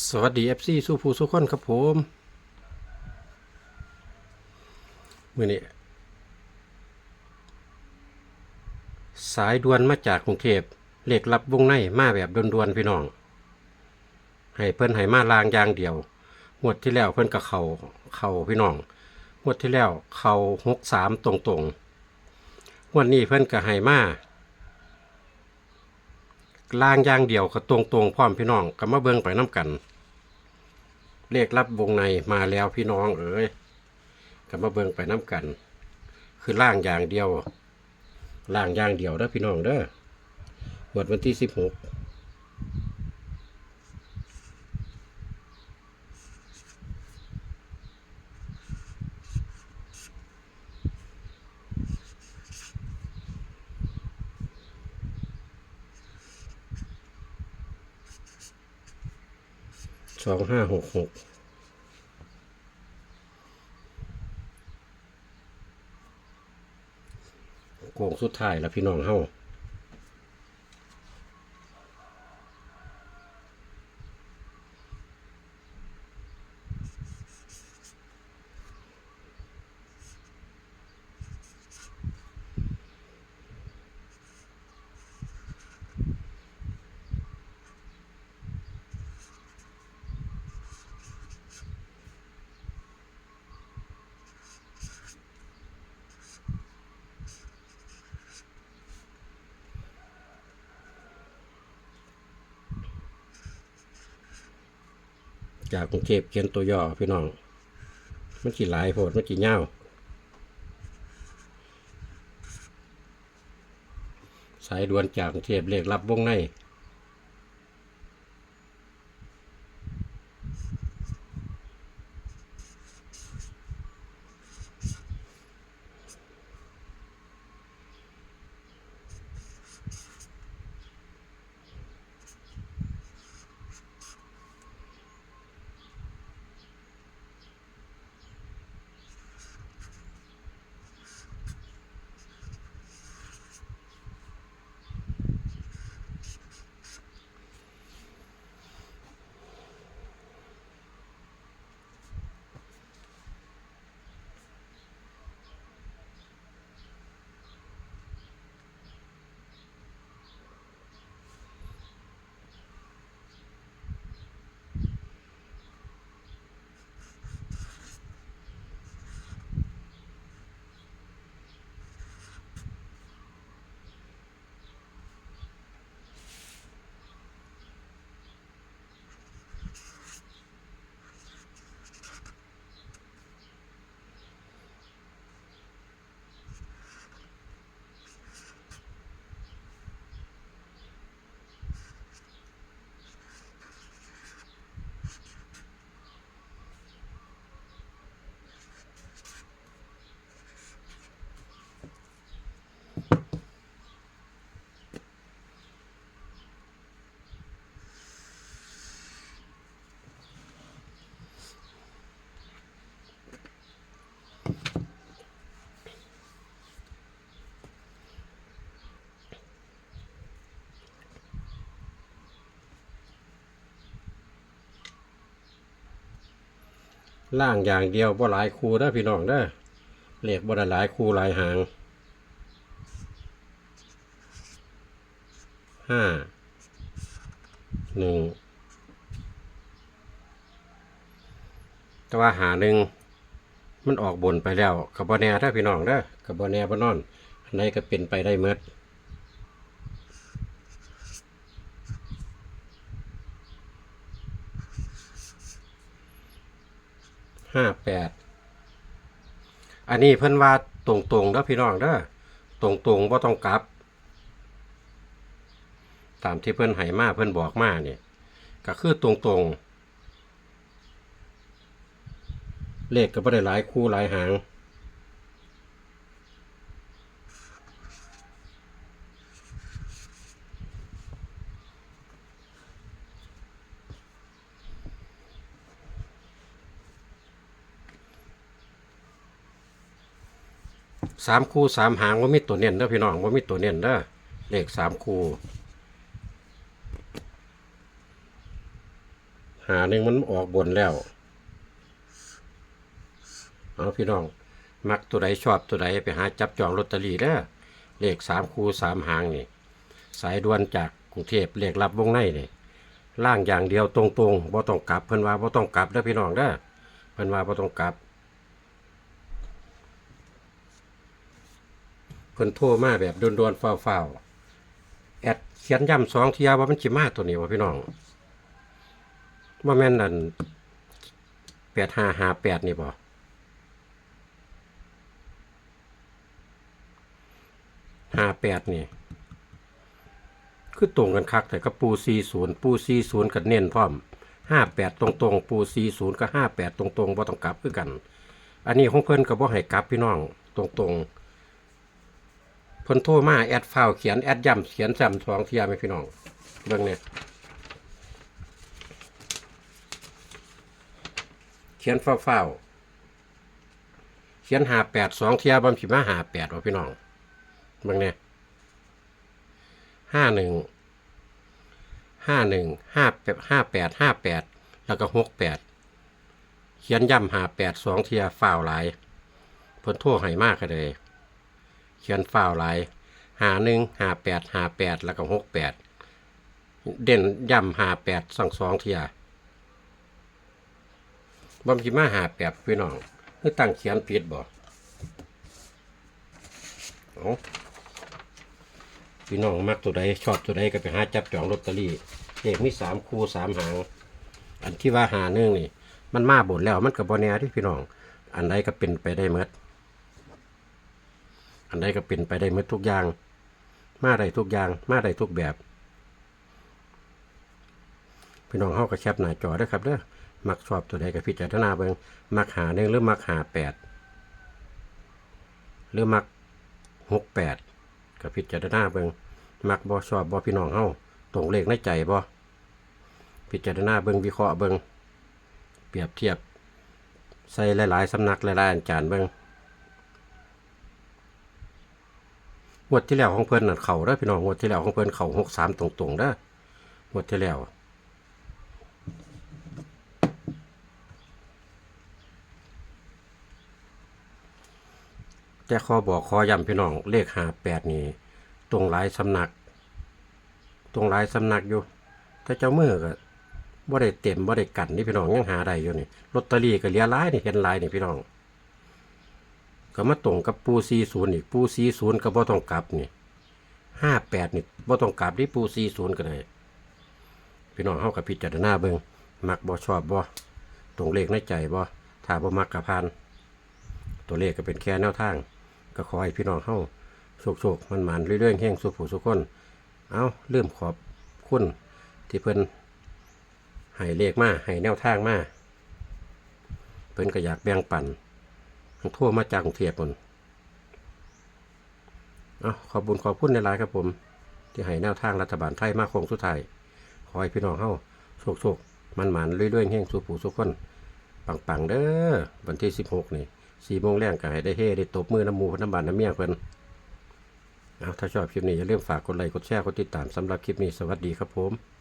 สวัสดี FC สู้ผู้สู้คนครับผมมื่อนี้สายด่วนมาจากกรุงเทพเลขรับวงในมาแบบด่วนๆพี่น้อง ให้เพิ่นให้มาลางอย่างเดียวงวดที่แล้วเพิ่นกับเขาเขาพี่น้องงวดที่แล้วเขาหกสามตรงๆงวดนี้เพิ่นก็ให้มา ล่างอย่างเดียวก็ตรงตรงๆพร้อมพี่น้องก็มาเบิ่งไปน้กัน เลขรับวงในมาแล้วพี่น้องเอ๋ยก็มาเบิ่งไปน้กัน คือล่างอย่างเดียวล่างอย่างเดียวเด้อพี่น้องเด้อหวดวันที่สิบหก สองห้าหกหกโกงสุดท้ายแล้วพี่น้องเฮา จากกรุงเทพเขียนตัวย่อพี่น้อง มันกี่หลายโพดมันกี่เง่าสายด่วนจากกรุงเทพเลขรับวงใน ล่างอย่างเดียวบ่หลายคูเด้อพี่น้องเด้อเลขบ่ได้หลายคูหลายหางห้าหนึ่งแต่ว่าหาหนึ่งมันออกบนไปแล้วกับบอแน่ถ้าพี่น้องเด้อกับบอแน่บอนอนไหนก็เป็นไปได้เมด ห้าแปดอันนี้เพิ่นว่าตรงๆเด้อพี่น้องเด้อตรงๆบ่ต้องกลับ ตามที่เพิ่นให้มาเพิ่นบอกมาเนี่ยก็คือตรงๆ เลขก็ไม่ได้หลายคู่หลายหาง สามคู่สามหางว่ามีตัวเน้นเด้อพี่น้องว่ามีตัวเน้นเด้อเลขสามคู่หาหนึ่งมันออกบนแล้วเอาพี่น้อง มักตัวใดชอบตัวใดไปหาจับจองลอตเตอรี่เด้อเลขสามคู่สามหางนี่ สายด่วนจากกรุงเทพเลขรับวงในนี่ล่างอย่างเดียวตรงๆบ่ต้องกลับเพิ่นว่าบ่ต้องกลับเด้อพี่น้องเด้อเพิ่นว่าบ่ต้องกลับ พิ่นโทรมาแบบด่วนๆฟ้าวๆแอดเขียนย้ำสองเทียว่ามันสิมาตัวนี้ว่าพี่น้องว่าแม่นนั่นแปดห้าห้าแปดนี่บ่ห้าแปดนี่ คือตรงกันคักแต่กับปูซีศูนย์ปูซีศูนย์กับเน้นพร้อมห้าแปดตรงๆ ปูซีศูนย์กับห้าแปดตรงๆบ่ต้องกลับคือกัน อันนี้ของเพิ่นก็บ่ให้กลับพี่น้อง ตรงๆ เพิ่นโทรมาแอดฟาวเขียนแอดย่ำเขียนซ้ำสองเทียไหมพี่น้องเบิ่งเนี่ยเขียนฟาวฟาวเขียนหาแปดสองเทียบำสิมาหาแปดว่าพี่น้องเบิ่งเนี่ยห้าหนึ่งห้าหนึ่งห้าแปดห้าแปดห้าแปดแล้วก็หกแปดเขียนย่ำหาแปดสองเทียฟาวหลายเพิ่นโทรให้มากเลย เขียนฝ้าวหลายหาหนึ่งหาแปดหาแปดแล้วก็หกแปดเด่นย่ำหาแปดสั่งสองเทียบอมคิมาหาแปดพี่น้องคือตั้งเขียนผิดบ่เอาพี่น้องมักตัวใดชอบตัวใดก็ไปหาจับจองลอตเตอรี่เลขมีสามคู่สามหาง อันที่ว่าหาหนึ่งนี่ มันมาบนแล้วมันกับบอแน่ที่พี่น้อง อันใดก็เป็นไปได้เมด อันใดก็เป็นไปได้หมดทุกอย่าง มาได้ทุกอย่าง มาได้ทุกแบบพี่น้องเฮาก็แคปหน้าจอด้อครับเด้อมักชอบตัวใดก็พิจารณาเบิ่งมักหาหนึ่งหรือมักหาแปดหรือมักหกแปดก็พิจารณาเบิ่งมักบ่ชอบบ่พี่น้องเฮาตรงเลขในใจบ่พิจารณาเบิ่งวิเคราะห์เบิ่งเปรียบเทียบ ใส่หลาย ๆสำนักหลายๆอาจารย์เบิ่ง งวดที่แล้วของเพิ่นน่ะเข่าเด้อพี่น้องงวดที่แล้วของเพิ่นเข่าหกสามตรงๆเด้องวดที่แล้วแต่ขอบอกขอย้ำพี่น้องเลขหาแปดนี่ตรงหลายสำนัก ตรงหลายสำนักอยู่ถ้าเจ้ามือก็บ่ได้เต็มบ่ได้กันนี่พี่น้องยังหาได้อยู่นี่ลอตเตอรี่ก็เหลียหลายนี่เห็นหลายนี่พี่น้อง ก็มาตรงกับปูซีศูนย์อีกปูซีศูนย์ก็บ่ต้องกลับนี่ห้าแปดนี่บ่ต้องกลับที่ปูซีศูนย์ก็ได้พี่น้องเฮากับพิจารณาเบิ่งมักบ่ชอบบ่ตรงเลขในใจบ่ถ้าบ่มักกับพาน ตัวเลขก็เป็นแค่แนวทาง ก็ขอให้พี่น้องเฮาโชคๆมันมันๆเรื่อยๆแห่งสุขผู้สุขคน เอาเริ่มขอบคุณที่เพิ่นให้เลขมาให้แนวทางมาเพิ่นก็อยากแบ่งปัน โทั่วมาจากกรุงเทพฯนเอาขอบบุญขอบคุณในไลน์ครับผม ที่ให้แนวทางรัฐบาลไทยมาคงสุดท้ายขอให้พี่น้องเฮาโชคโชคมันหมันเรื่อยๆแห่งสู่ผู้สุขคนปังๆเด้อวันที่16นี่สี่โมงแรงก็ให้ได้เฮได้ตบมือน้ำมูน้ำบานน้ำเมียเพิ่นเอาถ้าชอบคลิปนี้อย่าลืมฝากกดไลค์กดแชร์กดติดตามสำหรับคลิปนี้สวัสดีครับผม